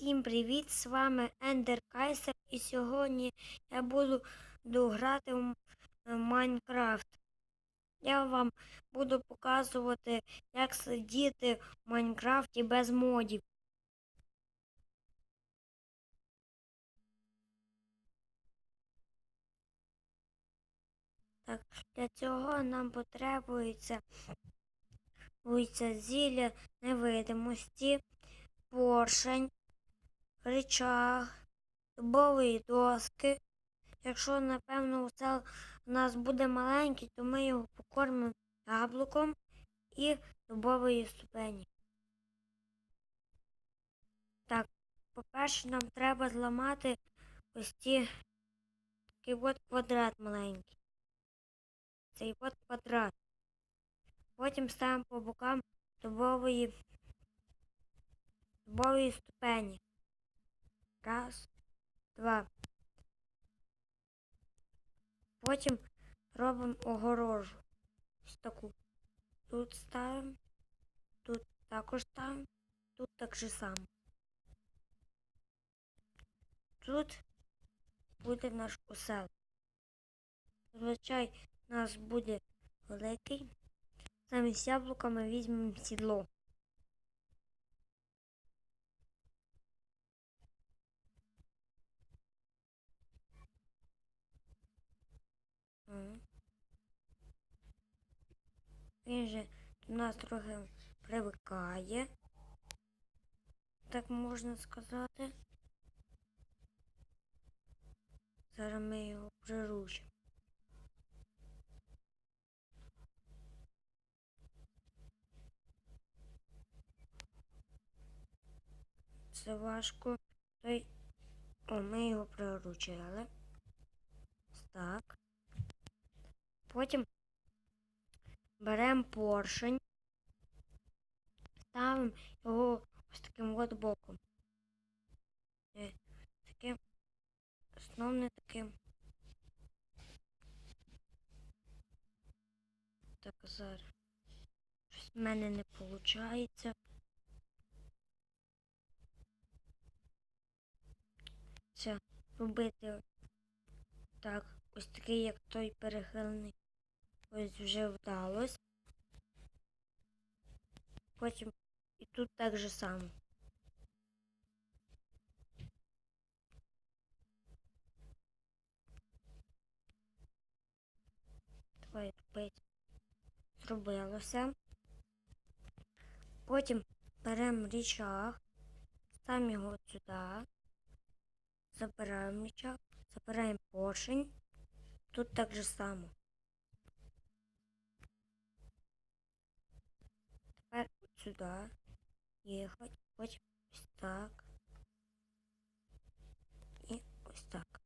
Всім привіт! З вами Ендер Кайсер і сьогодні я буду грати в Майнкрафт. Я вам буду показувати, як сидіти в Майнкрафті без модів. Так, для цього нам потребується зілля невидимості, поршень, рычаг, дубові доски. Якщо, напевно, це у нас буде маленький, то ми його покормимо яблуком і дубової ступені. Так, по-перше, нам треба зламати ось ці такий от квадрат маленький. Цей от квадрат. Потім ставимо по бокам дубової, дубової ступені. Раз, два. Потім робимо огорожу. Ось таку. Тут ставимо, тут також ставимо, тут так же само. Тут буде наш осел. Зазвичай у нас буде великий. Замість яблука ми візьмемо сідло. Він же до нас трохи привикає, так можна сказати. Зараз ми його приручимо. Це важко. Той... О, ми його приручили. Так. Потім беремо поршень, ставимо його ось таким от боком. Е, Таким основне таким. Так, зараз. Щось в мене не виходить. Це робити так, ось такий, як той перехилений. Ось вже вдалось. Потім і тут так же само. Давай робити. Зробилося. Потім беремо річах, ставимо його сюди, забираємо річах, забираємо поршень. Тут так же само. От сюди потім ось так. І ось так.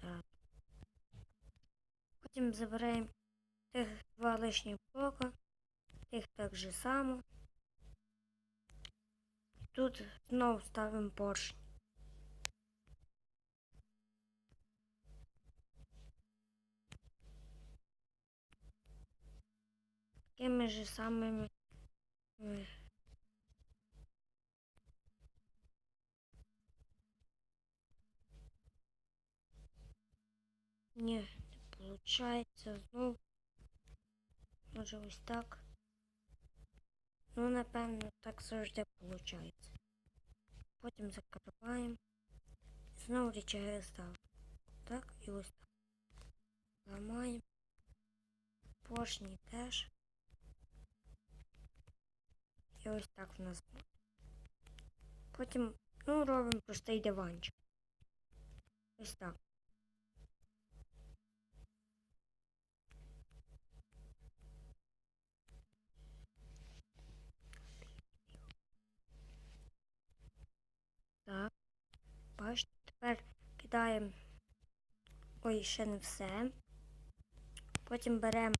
Так. Потім забираємо тих два лишні блока, тих так же само. Тут знову ставимо поршень. Такими же самими е, Ні, не виходить знов. Може ось так. Ну, напевно, так завжди виходить. Потім закриваємо. Знову річаги ставимо. Так і ось так. Ламаємо. Поршні теж. І ось так в нас буде. Потім, ну, робимо простий диванчик. Ось так. Так. Бачите, тепер кидаємо. Ой, ще не все. Потім беремо.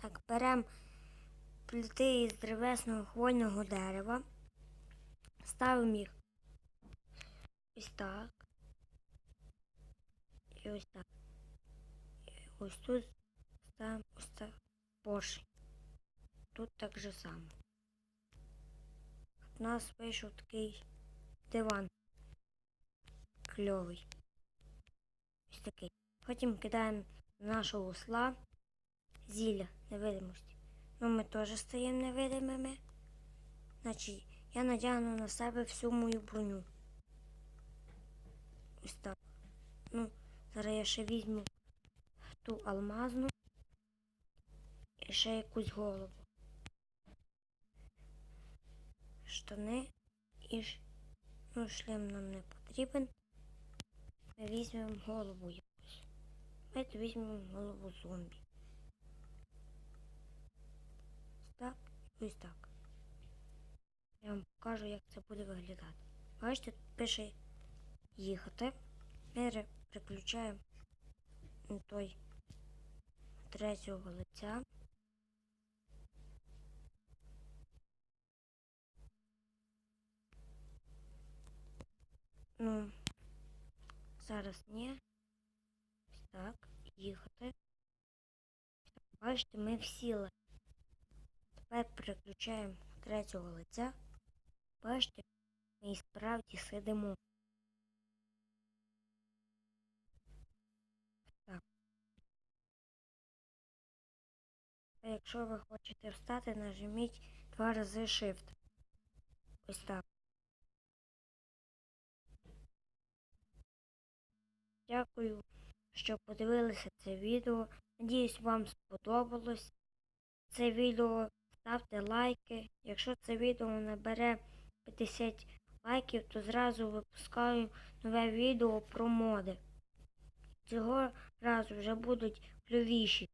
Так, беремо плити із древесного хвойного дерева. Ставимо їх ось так. І ось так. І ось тут ставимо ось так поршень. тут так же само. У нас вийшов такий диван. Кльовий. Ось такий. Потім кидаємо нашого усла зілля невидимості. Ну, ми теж стаємо невидимими. Значить, я надягну на себе всю мою броню. Ось так. Ну, зараз я ще візьму ту алмазну і ще якусь голову. Штани і ну, шлем нам не потрібен. Ми візьмемо голову якусь. Давайте візьмемо голову зомбі. Ось так і ось так. Я вам покажу, як це буде виглядати. Бачите, тут пише їхати. Переключаємо той третього лиця. Ну, зараз ні. Ось так, їхати. Бачите, ми всіли. Тепер переключаємо третього лиця. Бачите, ми і справді сидимо. Так. А якщо ви хочете встати, нажміть два рази Shift. Ось так. Дякую, що подивилися це відео. Надіюсь, вам сподобалось це відео. Ставте лайки. Якщо це відео набере 50 лайків, то зразу випускаю нове відео про моди. Цього разу вже будуть кльовіші